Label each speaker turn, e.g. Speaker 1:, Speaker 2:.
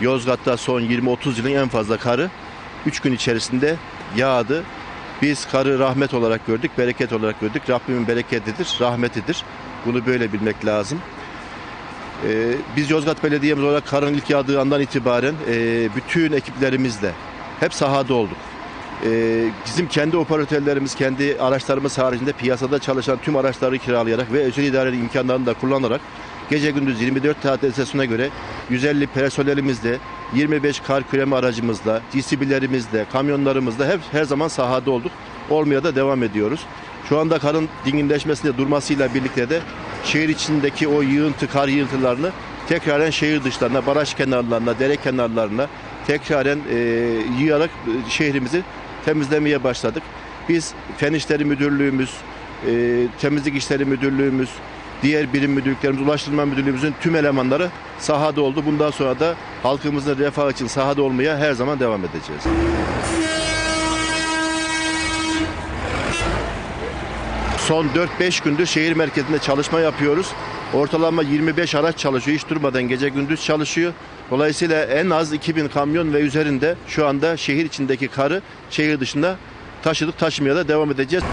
Speaker 1: Yozgat'ta son 20-30 yılın en fazla karı 3 gün içerisinde yağdı. Biz karı rahmet olarak gördük, bereket olarak gördük. Rabbimin bereketidir, rahmetidir. Bunu böyle bilmek lazım. Ee, biz Yozgat Belediye'miz olarak karın ilk yağdığı andan itibaren e, bütün ekiplerimizle hep sahada olduk. Ee, bizim kendi operatörlerimiz, kendi araçlarımız haricinde piyasada çalışan tüm araçları kiralayarak ve özel idarenin imkanlarını da kullanarak gece gündüz 24 saat esasına göre 150 personelimizle, 25 kar küreme aracımızla, DCB'lerimizle, kamyonlarımızla hep her zaman sahada olduk. Olmaya da devam ediyoruz. Şu anda karın dinginleşmesinde durmasıyla birlikte de şehir içindeki o yığıntı, kar yığıntılarını tekraren şehir dışlarına, baraj kenarlarına, dere kenarlarına tekraren e, yığarak e, şehrimizi temizlemeye başladık. Biz Fen İşleri Müdürlüğümüz, e, Temizlik İşleri Müdürlüğümüz, diğer birim müdürlüklerimiz, Ulaştırma Müdürlüğümüzün tüm elemanları sahada oldu. Bundan sonra da halkımızın refahı için sahada olmaya her zaman devam edeceğiz. Son 4-5 gündür şehir merkezinde çalışma yapıyoruz. Ortalama 25 araç çalışıyor. Hiç durmadan gece gündüz çalışıyor. Dolayısıyla en az 2000 kamyon ve üzerinde şu anda şehir içindeki karı şehir dışında taşıdık taşımaya da devam edeceğiz.